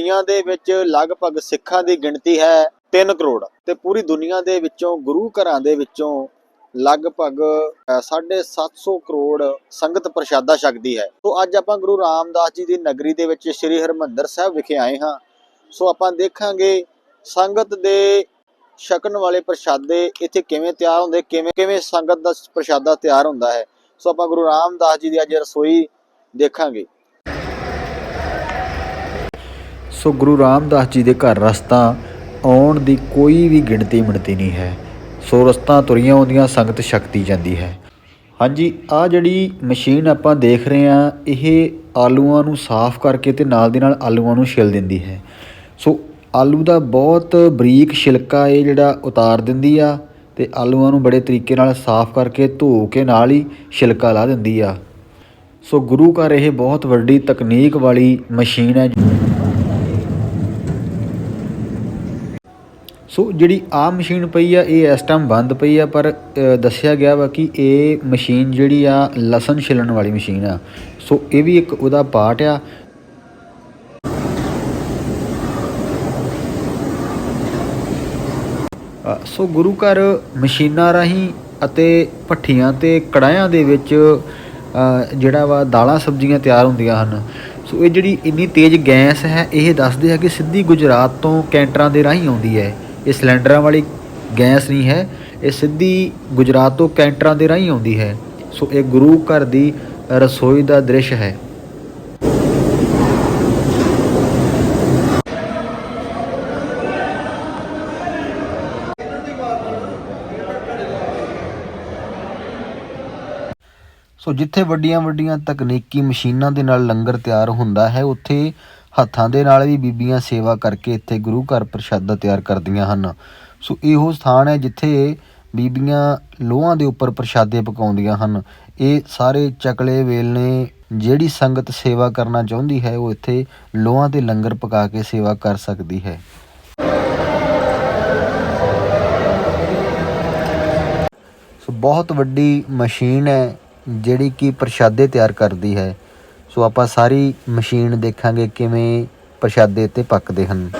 ਦੁਨੀਆ ਦੇ ਵਿੱਚ ਲਗਭਗ ਸਿੱਖਾਂ ਦੀ ਗਿਣਤੀ ਹੈ 3 ਕਰੋੜ। ਤੇ ਪੂਰੀ ਦੁਨੀਆ ਦੇ ਵਿੱਚੋਂ ਗੁਰੂ ਘਰਾਂ ਦੇ ਵਿੱਚੋਂ ਲਗਭਗ ਅ, ਸਾਢੇ 750 ਕਰੋੜ ਸੰਗਤ ਪ੍ਰਸ਼ਾਦਾ ਛਕਦੀ ਹੈ। ਸੋ ਅੱਜ ਆਪਾਂ ਗੁਰੂ ਰਾਮਦਾਸ ਜੀ ਦੀ ਨਗਰੀ ਦੇ ਵਿੱਚ ਸ੍ਰੀ ਹਰਮੰਦਰ ਸਾਹਿਬ ਵਿਖੇ ਆਏ ਹਾਂ। ਸੋ ਆਪਾਂ ਦੇਖਾਂਗੇ ਸੰਗਤ ਦੇ ਛਕਣ ਵਾਲੇ ਪ੍ਰਸ਼ਾਦੇ ਇੱਥੇ ਕਿਵੇਂ ਤਿਆਰ ਹੁੰਦੇ ਕਿਵੇਂ ਕਿਵੇਂ ਸੰਗਤ ਦਾ ਪ੍ਰਸ਼ਾਦਾ ਤਿਆਰ ਹੁੰਦਾ ਹੈ। ਸੋ ਆਪਾਂ ਗੁਰੂ ਰਾਮਦਾਸ ਜੀ ਦੀ ਅੱਜ ਰਸੋਈ ਦੇਖਾਂਗੇ। ਸੋ ਗੁਰੂ ਰਾਮਦਾਸ ਜੀ ਦੇ ਘਰ ਰਸਤਾ ਆਉਣ ਦੀ ਕੋਈ ਵੀ ਗਿਣਤੀ ਮਿਣਤੀ ਨਹੀਂ ਹੈ। ਸੋ ਰਸਤਾ ਤੁਰੀਆਂ ਆਉਂਦੀਆਂ, ਸੰਗਤ ਸ਼ਕਤੀ ਜਾਂਦੀ ਹੈ। ਹਾਂਜੀ ਆ ਜਿਹੜੀ ਮਸ਼ੀਨ ਆਪਾਂ ਦੇਖ ਰਹੇ ਹਾਂ, ਇਹ ਆਲੂਆਂ ਨੂੰ ਸਾਫ਼ ਕਰਕੇ ਤੇ ਨਾਲ ਦੇ ਨਾਲ ਆਲੂਆਂ ਨੂੰ ਛਿਲ ਦਿੰਦੀ ਹੈ। ਸੋ ਆਲੂ ਦਾ ਬਹੁਤ ਬਰੀਕ ਛਿਲਕਾ ਇਹ ਜਿਹੜਾ ਉਤਾਰ ਦਿੰਦੀ ਆ ਤੇ ਆਲੂਆਂ ਨੂੰ ਬੜੇ ਤਰੀਕੇ ਨਾਲ ਸਾਫ਼ ਕਰਕੇ ਧੋ ਕੇ ਨਾਲ ਹੀ ਛਿਲਕਾ ਲਾ ਦਿੰਦੀ ਆ। ਸੋ ਗੁਰੂ ਘਰ ਇਹ ਬਹੁਤ ਵੱਡੀ ਤਕਨੀਕ ਵਾਲੀ ਮਸ਼ੀਨ ਹੈ। ਸੋ ਜਿਹੜੀ ਆ ਮਸ਼ੀਨ ਪਈ ਆ, ਇਹ ਇਸ ਟਾਈਮ ਬੰਦ ਪਈ ਆ, ਪਰ ਦੱਸਿਆ ਗਿਆ ਵਾ ਕਿ ਇਹ ਮਸ਼ੀਨ ਜਿਹੜੀ ਆ, ਲਸਣ ਛਿਲਣ ਵਾਲੀ ਮਸ਼ੀਨ ਆ। ਸੋ ਇਹ ਵੀ ਇੱਕ ਉਹਦਾ ਪਾਰਟ ਆ। ਸੋ ਗੁਰੂ ਘਰ ਮਸ਼ੀਨਾਂ ਰਾਹੀਂ ਅਤੇ ਭੱਠੀਆਂ ਤੇ ਕੜਾਹਿਆਂ ਦੇ ਵਿੱਚ ਜਿਹੜਾ ਵਾ ਦਾਲਾਂ ਸਬਜ਼ੀਆਂ ਤਿਆਰ ਹੁੰਦੀਆਂ ਹਨ। ਸੋ ਇਹ ਜਿਹੜੀ ਇੰਨੀ ਤੇਜ਼ ਗੈਸ ਹੈ, ਇਹ ਦੱਸਦੇ ਆ ਕਿ ਸਿੱਧੀ ਗੁਜਰਾਤ ਤੋਂ ਕੈਂਟਰਾਂ ਦੇ ਰਾਹੀਂ ਆਉਂਦੀ ਹੈ। ਇਹ ਸਿਲੰਡਰਾਂ ਵਾਲੀ ਗੈਸ ਨਹੀਂ ਹੈ, ਇਹ ਸਿੱਧੀ ਗੁਜਰਾਤ ਤੋਂ ਕੈਂਟਰਾਂ ਦੇ ਰਾਹੀਂ ਆਉਂਦੀ ਹੈ। ਸੋ ਇਹ ਗੁਰੂ ਘਰ ਦੀ ਰਸੋਈ ਦਾ ਦ੍ਰਿਸ਼ ਹੈ। ਸੋ ਜਿੱਥੇ ਵੱਡੀਆਂ ਵੱਡੀਆਂ ਤਕਨੀਕੀ ਮਸ਼ੀਨਾਂ ਦੇ ਨਾਲ ਲੰਗਰ ਤਿਆਰ ਹੁੰਦਾ ਹੈ, ਉੱਥੇ ਹੱਥਾਂ ਦੇ ਨਾਲ ਵੀ ਬੀਬੀਆਂ ਸੇਵਾ ਕਰਕੇ ਇੱਥੇ ਗੁਰੂ ਘਰ ਪ੍ਰਸ਼ਾਦਾ ਤਿਆਰ ਕਰਦੀਆਂ ਹਨ। ਸੋ ਇਹੋ ਸਥਾਨ ਹੈ ਜਿੱਥੇ ਬੀਬੀਆਂ ਲੋਹਾਂ ਦੇ ਉੱਪਰ ਪ੍ਰਸ਼ਾਦੇ ਪਕਾਉਂਦੀਆਂ ਹਨ। ਇਹ ਸਾਰੇ ਚਕਲੇ ਵੇਲਣੇ ਜਿਹੜੀ ਸੰਗਤ ਸੇਵਾ ਕਰਨਾ ਚਾਹੁੰਦੀ ਹੈ, ਉਹ ਇੱਥੇ ਲੋਹਾਂ ਤੇ ਲੰਗਰ ਪਕਾ ਕੇ ਸੇਵਾ ਕਰ ਸਕਦੀ ਹੈ। ਸੋ ਬਹੁਤ ਵੱਡੀ ਮਸ਼ੀਨ ਹੈ ਜਿਹੜੀ ਕਿ ਪ੍ਰਸ਼ਾਦੇ ਤਿਆਰ ਕਰਦੀ ਹੈ। ਸੋ ਆਪਾਂ ਸਾਰੀ ਮਸ਼ੀਨ ਦੇਖਾਂਗੇ ਕਿਵੇਂ ਪ੍ਰਸ਼ਾਦੇ ਤੇ ਪੱਕਦੇ ਹਨ।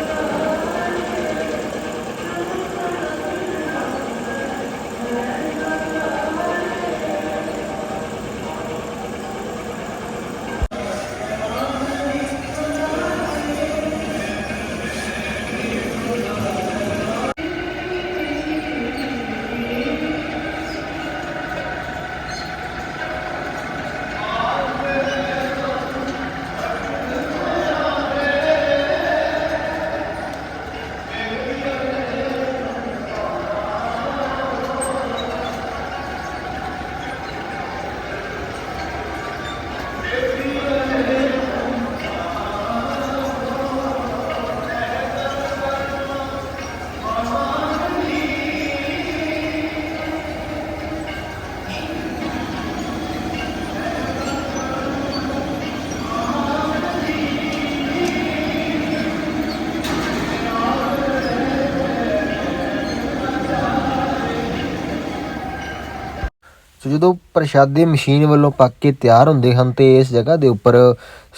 ਜਦੋਂ ਪ੍ਰਸ਼ਾਦੇ ਮਸ਼ੀਨ ਵੱਲੋਂ ਪੱਕ ਕੇ ਤਿਆਰ ਹੁੰਦੇ ਹਨ ਤੇ ਇਸ ਜਗ੍ਹਾ ਦੇ ਉੱਪਰ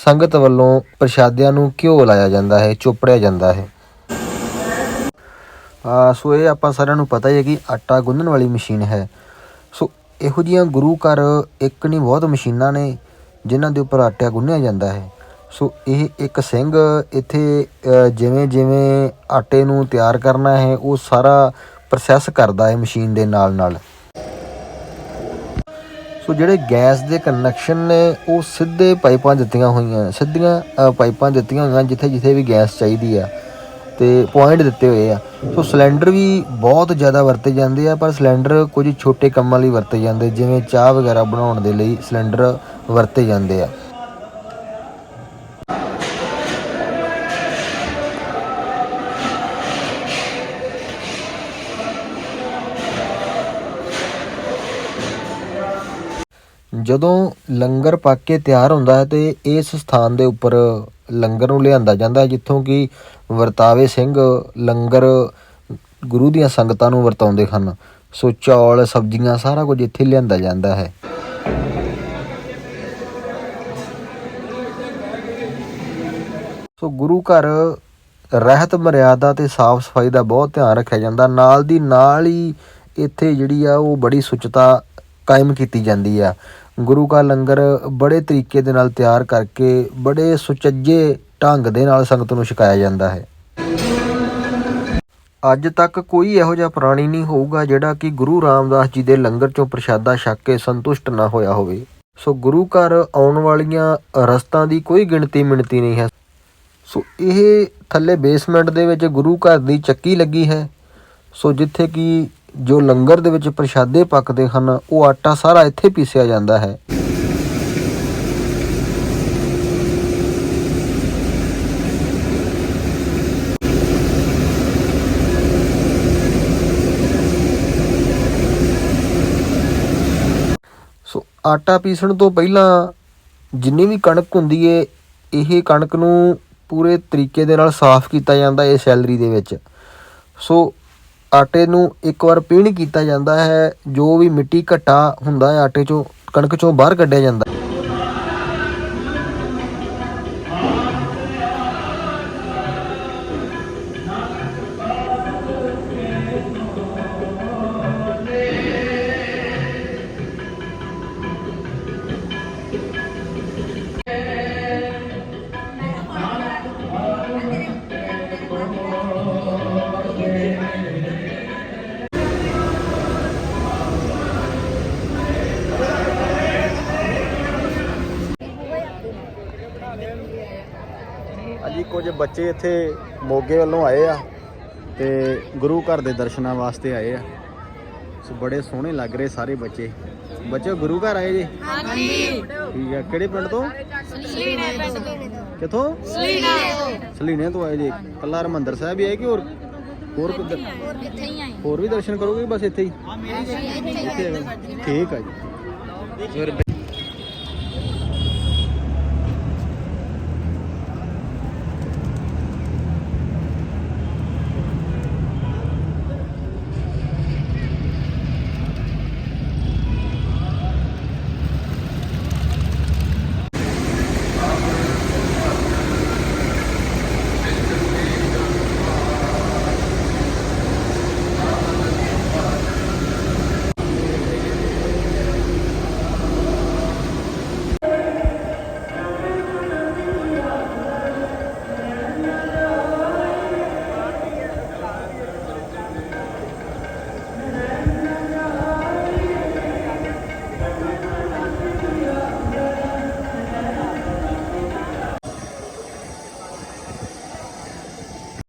ਸੰਗਤ ਵੱਲੋਂ ਪ੍ਰਸ਼ਾਦਿਆਂ ਨੂੰ ਘਿਓ ਲਾਇਆ ਜਾਂਦਾ ਹੈ, ਚੋਪੜਿਆ ਜਾਂਦਾ ਹੈ। ਸੋ ਇਹ ਆਪਾਂ ਸਾਰਿਆਂ ਨੂੰ ਪਤਾ ਹੀ ਹੈ ਕਿ ਆਟਾ ਗੁੰਨਣ ਵਾਲੀ ਮਸ਼ੀਨ ਹੈ। ਸੋ ਇਹੋ ਜੀਆਂ ਗੁਰੂ ਘਰ ਇੱਕ ਨਹੀਂ, ਬਹੁਤ ਮਸ਼ੀਨਾਂ ਨੇ ਜਿਨ੍ਹਾਂ ਦੇ ਉੱਪਰ ਆਟਾ ਗੁੰਨਿਆ ਜਾਂਦਾ ਹੈ। ਸੋ ਇਹ ਇੱਕ ਸਿੰਘ ਇੱਥੇ ਜਿਵੇਂ ਜਿਵੇਂ ਆਟੇ ਨੂੰ ਤਿਆਰ ਕਰਨਾ ਹੈ, ਉਹ ਸਾਰਾ ਪ੍ਰੋਸੈਸ ਕਰਦਾ ਹੈ ਮਸ਼ੀਨ ਦੇ ਨਾਲ ਨਾਲ ਸੋ ਜਿਹੜੇ ਗੈਸ ਦੇ ਕਨੈਕਸ਼ਨ ਨੇ, ਉਹ ਸਿੱਧੇ ਪਾਈਪਾਂ ਦਿੱਤੀਆਂ ਹੋਈਆਂ, ਸਿੱਧੀਆਂ ਪਾਈਪਾਂ ਦਿੱਤੀਆਂ ਹੋਈਆਂ ਜਿੱਥੇ ਜਿੱਥੇ ਵੀ ਗੈਸ ਚਾਹੀਦੀ ਆ ਤੇ ਪੁਆਇੰਟ ਦਿੱਤੇ ਹੋਏ ਆ। ਸੋ ਸਿਲੰਡਰ ਵੀ ਬਹੁਤ ਜ਼ਿਆਦਾ ਵਰਤੇ ਜਾਂਦੇ ਆ, ਪਰ ਸਿਲੰਡਰ ਕੁਝ ਛੋਟੇ ਕੰਮਾਂ ਲਈ ਵਰਤੇ ਜਾਂਦੇ, ਜਿਵੇਂ ਚਾਹ ਵਗੈਰਾ ਬਣਾਉਣ ਦੇ ਲਈ ਸਿਲੰਡਰ ਵਰਤੇ ਜਾਂਦੇ ਆ। ਜਦੋਂ ਲੰਗਰ ਪੱਕ ਕੇ ਤਿਆਰ ਹੁੰਦਾ ਹੈ ਤੇ ਇਸ ਸਥਾਨ ਦੇ ਉੱਪਰ ਲੰਗਰ ਨੂੰ ਲਿਆਂਦਾ ਜਾਂਦਾ ਹੈ, ਜਿੱਥੋਂ ਕਿ ਵਰਤਾਵੇ ਸਿੰਘ ਲੰਗਰ ਗੁਰੂ ਦੀਆਂ ਸੰਗਤਾਂ ਨੂੰ ਵਰਤਾਉਂਦੇ ਹਨ। ਸੋ ਚੌਲ, ਸਬਜ਼ੀਆਂ ਸਾਰਾ ਕੁਝ ਇੱਥੇ ਲਿਆਂਦਾ ਜਾਂਦਾ ਹੈ। ਸੋ ਗੁਰੂ ਘਰ ਰਹਿਤ ਮਰਿਆਦਾ ਤੇ ਸਾਫ਼ ਸਫ਼ਾਈ ਦਾ ਬਹੁਤ ਧਿਆਨ ਰੱਖਿਆ ਜਾਂਦਾ। ਨਾਲ ਦੀ ਨਾਲ ਹੀ ਇੱਥੇ ਜਿਹੜੀ ਆ ਉਹ ਬੜੀ ਸੁਚਤਾ ਕਾਇਮ ਕੀਤੀ ਜਾਂਦੀ ਆ। ਗੁਰੂ ਕਾ ਲੰਗਰ ਬੜੇ ਤਰੀਕੇ ਦੇ ਨਾਲ ਤਿਆਰ ਕਰਕੇ ਬੜੇ ਸੁਚੱਜੇ ਢੰਗ ਦੇ ਨਾਲ ਸੰਗਤ ਨੂੰ ਛਕਾਇਆ ਜਾਂਦਾ ਹੈ। ਅੱਜ ਤੱਕ ਕੋਈ ਇਹੋ ਜਿਹਾ ਪ੍ਰਾਣੀ ਨਹੀਂ ਹੋਊਗਾ ਜਿਹੜਾ ਕਿ ਗੁਰੂ ਰਾਮਦਾਸ ਜੀ ਦੇ ਲੰਗਰ ਚੋਂ ਪ੍ਰਸ਼ਾਦਾ ਛਕ ਕੇ ਸੰਤੁਸ਼ਟ ਨਾ ਹੋਇਆ ਹੋਵੇ। ਸੋ ਗੁਰੂ ਘਰ ਆਉਣ ਵਾਲੀਆਂ ਰਸਤਾਂ ਦੀ ਕੋਈ ਗਿਣਤੀ ਮਿਣਤੀ ਨਹੀਂ ਹੈ। ਸੋ ਇਹ ਥੱਲੇ ਬੇਸਮੈਂਟ ਦੇ ਵਿੱਚ ਗੁਰੂ ਘਰ ਦੀ ਚੱਕੀ ਲੱਗੀ ਹੈ। ਸੋ ਜਿੱਥੇ ਕਿ ਜੋ ਲੰਗਰ ਦੇ ਵਿੱਚ ਪ੍ਰਸ਼ਾਦੇ ਪੱਕਦੇ ਹਨ, ਉਹ ਆਟਾ ਸਾਰਾ ਇੱਥੇ ਪੀਸਿਆ ਜਾਂਦਾ ਹੈ। ਸੋ ਆਟਾ ਪੀਸਣ ਤੋਂ ਪਹਿਲਾਂ ਜਿੰਨੀ ਵੀ ਕਣਕ ਹੁੰਦੀ ਏ, ਇਹ ਕਣਕ ਨੂੰ ਪੂਰੇ ਤਰੀਕੇ ਦੇ ਨਾਲ ਸਾਫ਼ ਕੀਤਾ ਜਾਂਦਾ ਹੈ ਸੈਲਰੀ ਦੇ ਵਿੱਚ। ਸੋ ਆਟੇ ਨੂੰ ਇੱਕ ਵਾਰ ਪੀਣ ਕੀਤਾ ਜਾਂਦਾ ਹੈ, ਜੋ ਵੀ ਮਿੱਟੀ ਘੱਟਾ ਹੁੰਦਾ ਹੈ, ਆਟੇ ਚੋਂ, ਕਣਕ ਚੋਂ ਬਾਹਰ ਕੱਢਿਆ ਜਾਂਦਾ ਅਜੀ ਕੁਝ ਬੱਚੇ ਇੱਥੇ ਮੋਗੇ ਵੱਲੋਂ ਆਏ ਆ ਤੇ ਗੁਰੂ ਘਰ ਦੇ ਦਰਸ਼ਨਾਂ ਵਾਸਤੇ ਆਏ ਆ। ਸੋ ਬੜੇ ਸੋਹਣੇ ਲੱਗ ਰਹੇ ਸਾਰੇ ਬੱਚੇ। ਬੱਚੇ ਗੁਰੂ ਘਰ ਆਏ ਜੀ? ਹਾਂਜੀ। ਠੀਕ ਹੈ ਕਿਹੜੇ ਪਿੰਡ ਤੋਂ? ਸਲੀਨੇ ਪਿੰਡ ਤੋਂ। ਕਿੱਥੋਂ? ਸਲੀਨੇ ਸਲੀਨੇ ਤੋਂ ਆਏ ਜੀ। ਕੱਲਾ ਹਰਮੰਦਰ ਸਾਹਿਬ ਹੀ ਆਏ ਕਿ ਹੋਰ? ਹੋਰ ਕਿੱਧਰ? ਹੋਰ ਕਿੱਥੇ ਹੀ ਆਏ? ਹੋਰ ਵੀ ਦਰਸ਼ਨ ਕਰੋਗੇ ਬਸ ਇੱਥੇ ਹੀ? ਇੱਥੇ। ਠੀਕ ਆ ਜੀ।